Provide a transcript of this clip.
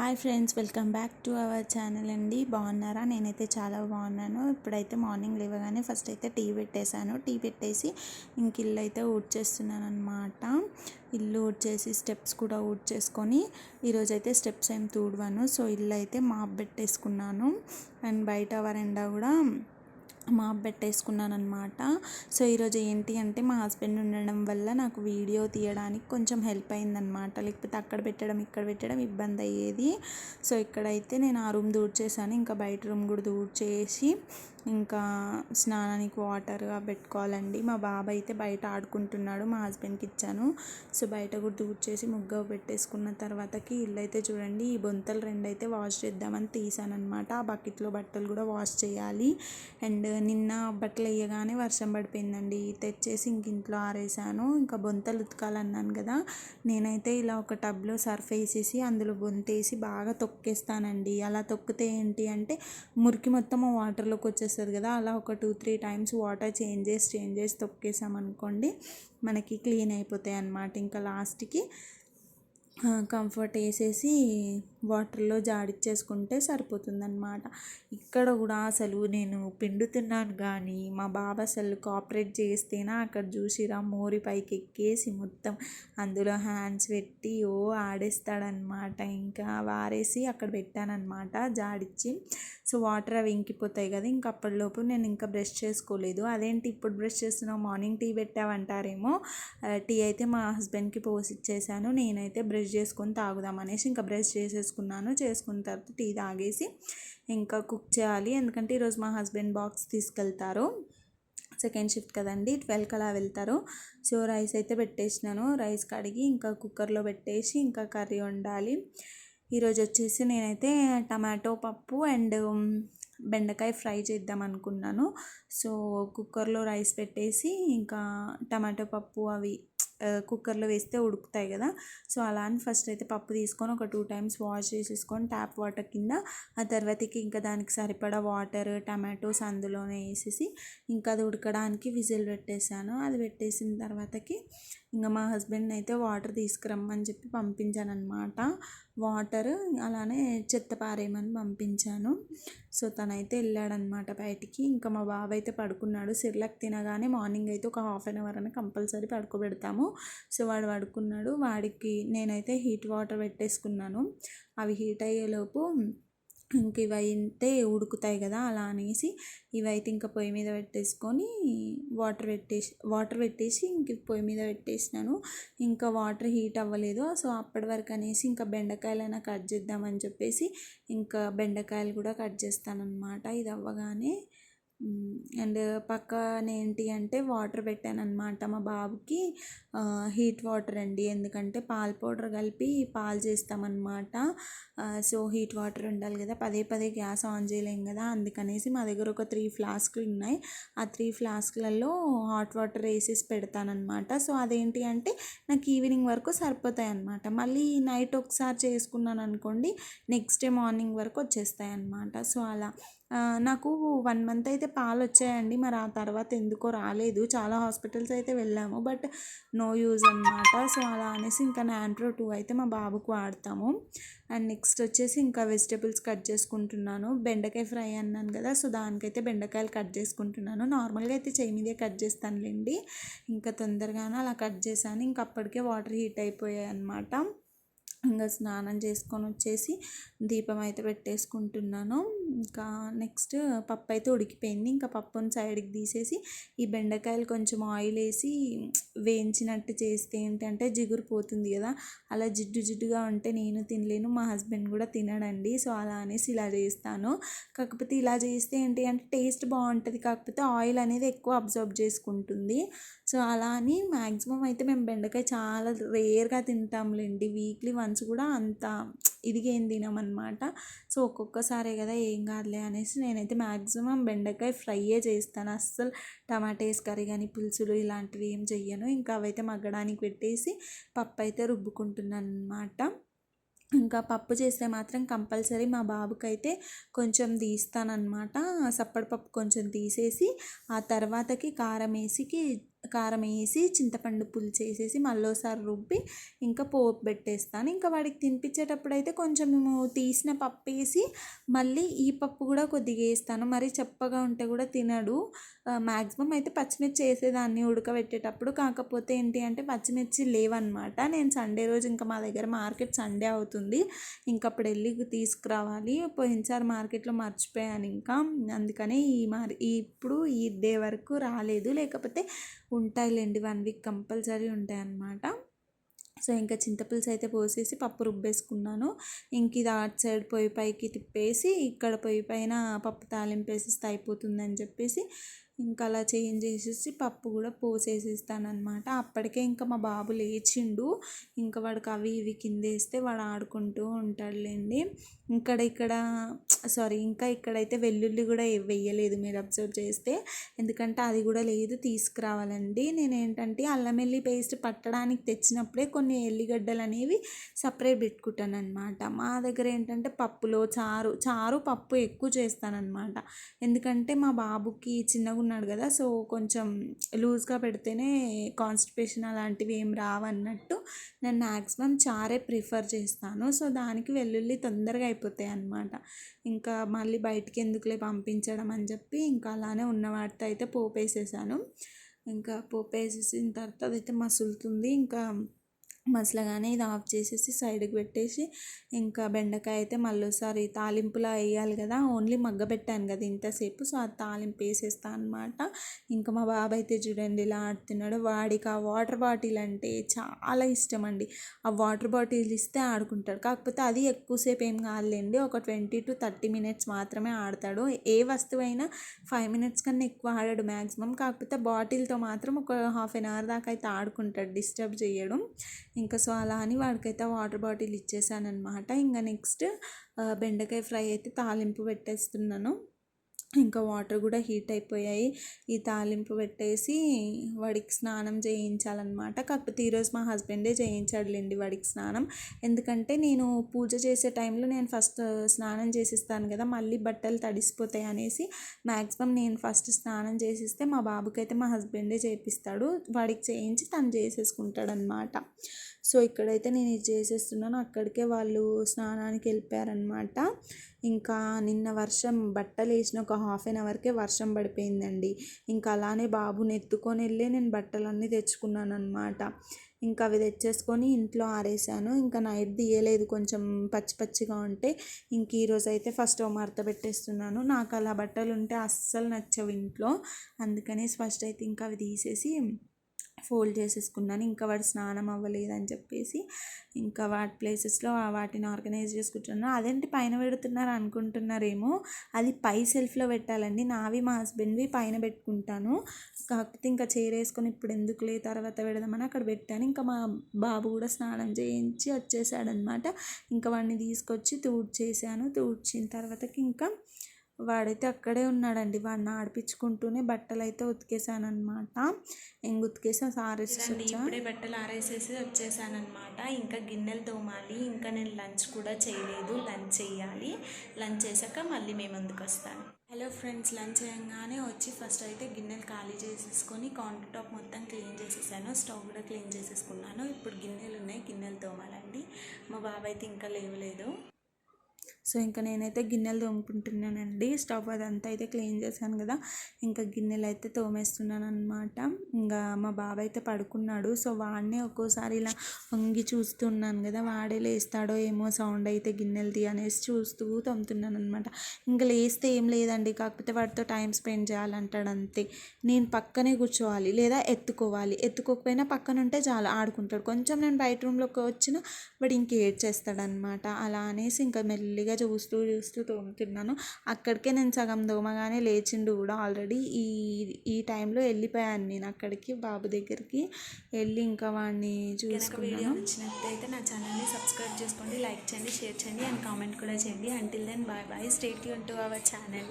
Hi friends welcome back to our channel అండి. బాగున్నారా? నేనైతే చాలా బాగున్నాను. ఇప్పుడైతే మార్నింగ్ లేవగానే ఫస్ట్ అయితే టీ పెట్టేశాను. టీ పెట్టేసి ఇంక ఇల్లు అయితే ఊడ్చేస్తున్నాను అనమాట ఇల్లు ఊడ్చేసి స్టెప్స్ కూడా ఊడ్చేసుకొని ఈరోజు అయితే స్టెప్స్ ఏం తూడవాను. సో ఇల్లు అయితే మాప్ పెట్టేసుకున్నాను. అండ్ బయట వరండా కూడా మాప్ పెట్టేసుకున్నాను అనమాట సో ఈరోజు ఏంటి అంటే మా హస్బెండ్ ఉండడం వల్ల నాకు వీడియో తీయడానికి కొంచెం హెల్ప్ అయిందనమాట లేకపోతే అక్కడ పెట్టడం ఇక్కడ పెట్టడం ఇబ్బంది అయ్యేది. సో ఇక్కడైతే నేను ఆ రూమ్ దూడ్చేసాను ఇంకా బయట రూమ్ కూడా దూడ్చేసి ఇంకా స్నానానికి వాటర్ పెట్టుకోవాలండి. మా బాబాయ్ అయితే బయట ఆడుకుంటున్నాడు మా హస్బెండ్కి ఇచ్చాను. సో బయట కూడా దూడ్చేసి ముగ్గ పెట్టేసుకున్న తర్వాతకి ఇల్లు అయితే చూడండి ఈ బొంతలు రెండు అయితే వాష్ చేద్దామని తీసాను అనమాట ఆ బకెట్లో బట్టలు కూడా వాష్ చేయాలి. అండ్ నిన్న బట్టలు వేయగానే వర్షం పడిపోయిందండి. తెచ్చేసి ఇంక ఇంట్లో ఆరేసాను. ఇంకా బొంతలు ఉతకాలన్నాను కదా. నేనైతే ఇలా ఒక టబ్లో సర్ఫ్ వేసేసి అందులో బొంతేసి బాగా తొక్కేస్తానండి. అలా తొక్కితే ఏంటి అంటే మురికి మొత్తం వాటర్లోకి వచ్చేస్తుంది కదా. అలా ఒక two three times water change చేసి చేంజ్ చేసి తొక్కేసామనుకోండి మనకి క్లీన్ అయిపోతాయి అన్నమాట ఇంకా లాస్ట్కి కంఫర్ట్ వేసేసి వాటర్లో జాడిచ్చేసుకుంటే సరిపోతుందన్నమాట. ఇక్కడ కూడా అసలు నేను పిండుతున్నాను కానీ మా బాబా అసలు కోఆపరేట్ చేస్తేనా అక్కడ చూసిరా మోరి పైకి ఎక్కేసి మొత్తం అందులో హ్యాండ్స్ పెట్టి ఓ ఆడేస్తాడనమాట ఇంకా వారేసి అక్కడ పెట్టానమాట జాడిచ్చి. సో వాటర్ అవి ఇంకిపోతాయి కదా ఇంక అప్పటిలోపు నేను ఇంకా బ్రష్ చేసుకోలేదు. అదేంటి ఇప్పుడు బ్రష్ చేస్తున్నావు మార్నింగ్ టీ పెట్టావంటారేమో. టీ అయితే మా హస్బెండ్కి పోసి ఇచ్చేసాను. నేనైతే బ్రష్ చేసుకొని తాగుదాం అనేసి ఇంకా బ్రష్ చేసేసుకున్నాను. చేసుకున్న తర్వాత టీ తాగేసి ఇంకా కుక్ చేయాలి. ఎందుకంటే ఈరోజు మా హస్బెండ్ బాక్స్ తీసుకెళ్తారు. సెకండ్ షిఫ్ట్ కదండి ట్వెల్వ్కి అలా వెళ్తారు. సో రైస్ అయితే పెట్టేసినాను. రైస్ కడిగి ఇంకా కుక్కర్లో పెట్టేసి ఇంకా కర్రీ వండాలి. ఈరోజు వచ్చేసి నేనైతే టమాటో పప్పు అండ్ బెండకాయ ఫ్రై చేద్దాం అనుకున్నాను సో కుక్కర్లో రైస్ పెట్టేసి ఇంకా టమాటో పప్పు అవి కుక్కర్లో వేస్తే ఉడుకుతాయి కదా. సో అలా అని ఫస్ట్ అయితే పప్పు తీసుకొని ఒక టూ టైమ్స్ వాష్ చేసేసుకొని ట్యాప్ వాటర్ కింద ఆ తర్వాతకి ఇంకా దానికి సరిపడా వాటర్ టమాటోస్ అందులోనే వేసేసి ఇంకా అది ఉడకడానికి విజిల్ పెట్టేశాను. అది పెట్టేసిన తర్వాతకి ఇంకా మా హస్బెండ్ అయితే వాటర్ తీసుకురమ్మని చెప్పి పంపించాను అనమాట వాటర్ అలానే చెత్త పారేయమని పంపించాను. సో తనైతే వెళ్ళాడనమాట బయటికి. ఇంకా మా బాబు అయితే పడుకున్నాడు. సిర్లక్ తినగానే మార్నింగ్ అయితే ఒక హాఫ్ అన్ అవర్ అని కంపల్సరీ పడుకోబెడతాము. సో వాడు పడుకున్నాడు. వాడికి నేనైతే హీట్ వాటర్ పెట్టేసుకున్నాను. అవి హీట్ అయ్యేలోపు ఇంక ఇవైతే ఉడుకుతాయి కదా అలా అనేసి ఇవైతే ఇంకా పొయ్యి మీద పెట్టేసుకొని వాటర్ పెట్టేసి వాటర్ పెట్టేసి ఇంక పొయ్యి మీద పెట్టేసినాను. ఇంకా వాటర్ హీట్ అవ్వలేదు. సో అప్పటి వరకు అనేసి ఇంకా బెండకాయలైనా కట్ చేద్దామని చెప్పేసి ఇంకా బెండకాయలు కూడా కట్ చేస్తానన్నమాట. ఇది అవ్వగానే అండ్ పక్కన ఏంటి అంటే వాటర్ పెట్టాను అనమాట మా బాబుకి. హీట్ వాటర్ అండి. ఎందుకంటే పాల పౌడర్ కలిపి పాలు చేస్తామన్నమాట. సో హీట్ వాటర్ ఉండాలి కదా. పదే పదే గ్యాస్ ఆన్ చేయలేం కదా. అందుకనేసి మా దగ్గర ఒక త్రీ ఫ్లాస్క్లు ఉన్నాయి. ఆ త్రీ ఫ్లాస్క్లలో హాట్ వాటర్ వేసేసి పెడతానమాట సో అదేంటి అంటే నాకు ఈవినింగ్ వరకు సరిపోతాయి అనమాట మళ్ళీ నైట్ ఒకసారి చేసుకున్నాను అనుకోండి నెక్స్ట్ డే మార్నింగ్ వరకు వచ్చేస్తాయి అనమాట సో అలా. నాకు వన్ మంత్ అయితే పాలు వచ్చాయండి మరి ఆ తర్వాత ఎందుకో రాలేదు. చాలా హాస్పిటల్స్ అయితే వెళ్ళాము. బట్ నో యూజ్ అనమాట సో అలా అనేసి ఇంకా నాంట్రో టూ అయితే మా బాబుకు వాడతాము. అండ్ నెక్స్ట్ వచ్చేసి ఇంకా వెజిటేబుల్స్ కట్ చేసుకుంటున్నాను. బెండకాయ ఫ్రై అన్నాను కదా సో దానికైతే బెండకాయలు కట్ చేసుకుంటున్నాను. నార్మల్గా అయితే చేయి మీదే కట్ చేస్తానులేండి. ఇంకా తొందరగానే అలా కట్ చేశాను. ఇంకా అప్పటికే వాటర్ హీట్ అయిపోయాయి అనమాట ఇంకా స్నానం చేసుకొని వచ్చేసి దీపం అయితే పెట్టేసుకుంటున్నాను. ఇంకా నెక్స్ట్ పప్పు అయితే ఉడికిపోయింది. ఇంకా పప్పుని సైడ్కి తీసేసి ఈ బెండకాయలు కొంచెం ఆయిల్ వేసి వేయించినట్టు చేస్తే ఏంటంటే జిగురు పోతుంది కదా. అలా జిడ్డు జిడ్డుగా ఉంటే నేను తినలేను మా హస్బెండ్ కూడా తినడండి. సో అలా అనేసి ఇలా చేస్తాను. కాకపోతే ఇలా చేస్తే ఏంటి అంటే టేస్ట్ బాగుంటుంది. కాకపోతే ఆయిల్ అనేది ఎక్కువ అబ్జర్వ్ చేసుకుంటుంది. సో అలా అని మ్యాక్సిమం అయితే మేము బెండకాయ చాలా రేర్గా తింటాంలేండి. వీక్లీ వన్స్ కూడా అంత ఇదిగేం తినమనమాట సో ఒక్కొక్కసారే కదా ఏం కాదులే అనేసి నేనైతే మ్యాక్సిమం బెండకాయ ఫ్రైయే చేస్తాను. అస్సలు టమాటేస్ కర్రీ కానీ పులుసులు ఇలాంటివి ఏం చెయ్యను. ఇంకా అవైతే మగ్గడానికి పెట్టేసి పప్పు అయితే రుబ్బుకుంటున్నాను అనమాట ఇంకా పప్పు చేస్తే మాత్రం కంపల్సరీ మా బాబుకైతే కొంచెం తీస్తానన్నమాట. సప్పడి పప్పు కొంచెం తీసేసి ఆ తర్వాతకి కారం వేసి కారం వేసి చింతపండు పులుసు వేసేసి మళ్ళీసారి రుబ్బి ఇంకా పోపు పెట్టేస్తాను. ఇంకా వాడికి తినిపించేటప్పుడు అయితే కొంచెం మేము తీసిన పప్పు వేసి మళ్ళీ ఈ పప్పు కూడా కొద్దిగా వేస్తాను. మరి చప్పగా ఉంటే కూడా తినడు. మ్యాక్సిమం అయితే పచ్చిమిర్చి వేసేదాన్ని ఉడకబెట్టేటప్పుడు. కాకపోతే ఏంటి అంటే పచ్చిమిర్చి లేవన్నమాట. నేను సండే రోజు ఇంకా మా దగ్గర మార్కెట్ సండే అవుతుంది. ఇంకా అప్పుడు వెళ్ళి తీసుకురావాలి. పోయినసారి మార్కెట్లో మర్చిపోయాను ఇంకా. అందుకనే ఈ మార్ ఇప్పుడు ఈ డే వరకు రాలేదు. లేకపోతే ఉంటాయిలేండి వన్ వీక్ కంపల్సరీ ఉంటాయి అన్నమాట సో ఇంకా చింతపులుసు అయితే పోసేసి పప్పు రుబ్బేసుకున్నాను. ఇంక ఇది అటు సైడ్ పొయ్యి పైకి తిప్పేసి ఇక్కడ పొయ్యి పైన పప్పు తాలింపు వేసేస్తే అయిపోతుందని చెప్పేసి ఇంకా అలా చేంజ్ చేసేసి పప్పు కూడా పోసేసేస్తానమాట అప్పటికే ఇంకా మా బాబు లేచిండు. ఇంకా వాడికి అవి ఇవి కింద వేస్తే వాడు ఆడుకుంటూ ఉంటాడులేండి. ఇక్కడ ఇక్కడ సారీ ఇంకా ఇక్కడైతే వెల్లుల్లి కూడా వేయలేదు మీరు అబ్జర్వ్ చేస్తే. ఎందుకంటే అది కూడా లేదు తీసుకురావాలండి. నేను ఏంటంటే అల్లం వెల్లి పేస్ట్ పట్టడానికి తెచ్చినప్పుడే కొన్ని ఎల్లిగడ్డలు అనేవి సపరేట్ పెట్టుకుంటాను అనమాట మా దగ్గర ఏంటంటే పప్పులో చారు చారు పప్పు ఎక్కువ చేస్తానన్నమాట. ఎందుకంటే మా బాబుకి చిన్నగా పెట్టుకున్నాడు కదా సో కొంచెం లూజ్గా పెడితేనే కాన్స్టిపేషన్ అలాంటివి ఏం రావన్నట్టు నేను మ్యాక్సిమం చారే ప్రిఫర్ చేస్తాను. సో దానికి వెల్లుల్లి తొందరగా అయిపోతాయి అన్నమాట. ఇంకా మళ్ళీ బయటికి ఎందుకులే పంపించడం అని చెప్పి ఇంకా అలానే ఉన్న వాటితో అయితే పోపు వేసేసాను ఇంకా పోపు వేసేసిన తర్వాత అదైతే మసులుతుంది. ఇంకా మసలగానే ఇది ఆఫ్ చేసేసి సైడ్కి పెట్టేసి ఇంకా బెండకాయ అయితే మళ్ళీసారి తాలింపులా వేయాలి కదా ఓన్లీ మగ్గ పెట్టాను కదా ఇంతసేపు. సో ఆ తాలింపు వేసేస్తాను అనమాట ఇంకా మా బాబాయ్ అయితే చూడండి ఇలా ఆడుతున్నాడు. వాడికి ఆ వాటర్ బాటిల్ అంటే చాలా ఇష్టం అండి. ఆ వాటర్ బాటిల్ ఇస్తే ఆడుకుంటాడు. కాకపోతే అది ఎక్కువసేపు ఏం కాదులేండి ఒక ట్వంటీ టు థర్టీ మినిట్స్ మాత్రమే ఆడతాడు. ఏ వస్తువు అయినా ఫైవ్ మినిట్స్ కన్నా ఎక్కువ ఆడాడు మ్యాక్సిమం కాకపోతే బాటిల్తో మాత్రం ఒక హాఫ్ అన్ అవర్ దాకా అయితే ఆడుకుంటాడు డిస్టర్బ్ చేయడం. ఇంకా సో అలా అని వాడికైతే వాటర్ బాటిల్ ఇచ్చేసానమాట ఇంకా నెక్స్ట్ బెండకాయ ఫ్రై అయితే తాలింపు పెట్టేస్తున్నాను. ఇంకా వాటర్ కూడా హీట్ అయిపోయాయి. ఈ తాలింపు పెట్టేసి వాడికి స్నానం చేయించాలన్నమాట. కాకపోతే ఈరోజు మా హస్బెండే చేయించాడులేండి వాడికి స్నానం. ఎందుకంటే నేను పూజ చేసే టైంలో నేను ఫస్ట్ స్నానం చేసిస్తాను కదా మళ్ళీ బట్టలు తడిసిపోతాయి అనేసి మ్యాక్సిమం నేను ఫస్ట్ స్నానం చేసిస్తే మా బాబుకైతే మా హస్బెండే చేపిస్తాడు. వాడికి చేయించి తను చేసేసుకుంటాడనమాట సో ఇక్కడైతే నేను ఇది చేసేస్తున్నాను. అక్కడికే వాళ్ళు స్నానానికి వెళ్ళిపోయారనమాట ఇంకా నిన్న వర్షం బట్టలు వేసిన ఒక హాఫ్ అన్ అవర్కే వర్షం పడిపోయిందండి. ఇంకా అలానే బాబుని ఎత్తుకొని వెళ్ళి నేను బట్టలన్నీ తెచ్చుకున్నాను అనమాట ఇంకా అవి తెచ్చేసుకొని ఇంట్లో ఆరేసాను. ఇంకా నైట్ తీయలేదు. కొంచెం పచ్చి పచ్చిగా ఉంటే ఇంక ఈరోజు అయితే ఫస్ట్ మడత పెట్టేస్తున్నాను. నాకు అలా బట్టలు ఉంటే అస్సలు నచ్చవు ఇంట్లో. అందుకనే ఫస్ట్ అయితే ఇంకా అవి తీసేసి ఫోల్డ్ చేసేసుకున్నాను. ఇంకా వాడు స్నానం అవ్వలేదని చెప్పేసి ఇంకా వాటి ప్లేసెస్లో వాటిని ఆర్గనైజ్ చేసుకుంటున్నాను అదేంటి పైన పెడుతున్నారు అనుకుంటున్నారేమో అది పై సెల్ఫ్లో పెట్టాలండి. నావి మా హస్బెండ్వి పైన పెట్టుకుంటాను. కాకపోతే ఇంకా చేరేసుకొని ఇప్పుడు ఎందుకులే తర్వాత పెడదామని అక్కడ పెట్టాను. ఇంకా మా బాబు కూడా స్నానం చేయించి వచ్చేసాడనమాట ఇంకా వాడిని తీసుకొచ్చి తూడ్చేసాను తూడ్చిన తర్వాతకి ఇంకా వాడైతే అక్కడే ఉన్నాడండి. వాడిని ఆడిపించుకుంటూనే బట్టలు అయితే ఉతికేసాను అనమాట ఇంక ఉతికేసి ఇప్పుడే బట్టలు ఆరేసేసి వచ్చేసానమాట ఇంకా గిన్నెలు తోమాలి. ఇంకా నేను లంచ్ కూడా చేయలేదు. లంచ్ చేయాలి. లంచ్ చేశాక మళ్ళీ మేము ముందుకు వస్తాను. హలో ఫ్రెండ్స్ లంచ్ చేయగానే వచ్చి ఫస్ట్ అయితే గిన్నెలు ఖాళీ చేసేసుకొని కౌంటర్ టాప్ మొత్తం క్లీన్ చేసేసాను. స్టవ్ కూడా క్లీన్ చేసేసుకున్నాను. ఇప్పుడు గిన్నెలు ఉన్నాయి. గిన్నెలు తోమాలండి. మా బాబాయ్ అయితే ఇంకా లేవలేదు. సో ఇంకా నేనైతే గిన్నెలు తోముకుంటున్నానండి. స్టవ్ అదంతా అయితే క్లీన్ చేశాను కదా. ఇంకా గిన్నెలు అయితే తోమేస్తున్నాను అనమాట ఇంకా మా బాబాయ్ అయితే పడుకున్నాడు. సో వాడినే ఒక్కోసారి ఇలా వంగి చూస్తున్నాను కదా. వాడే లేస్తాడో ఏమో సౌండ్ అయితే గిన్నెలది అనేసి చూస్తూ తమ్ముతున్నాను అనమాట ఇంకా లేస్తే ఏం లేదండి. కాకపోతే వాడితో టైం స్పెండ్ చేయాలంటాడు అంతే. నేను పక్కనే కూర్చోవాలి లేదా ఎత్తుకోవాలి. ఎత్తుకోకపోయినా పక్కన ఉంటే చాలా ఆడుకుంటాడు. కొంచెం నేను బయట రూమ్లోకి వచ్చిన వాడు ఇంకేడ్ చేస్తాడనమాట అలా అనేసి ఇంకా మెల్లిగా చూస్తూ చూస్తూ తోముతున్నాను అక్కడికే నేను సగం దోమగానే లేచిండు కూడా ఆల్రెడీ ఈ ఈ టైంలో వెళ్ళిపోయాను నేను అక్కడికి బాబు దగ్గరికి వెళ్ళి ఇంకా వాడిని చూసుకున్నాను. నచ్చినట్లయితే నా ఛానల్ని సబ్స్క్రైబ్ చేసుకోండి లైక్ చేయండి షేర్ చేయండి అండ్ కామెంట్ కూడా చేయండి. Until then bye bye stay Yoon to our channel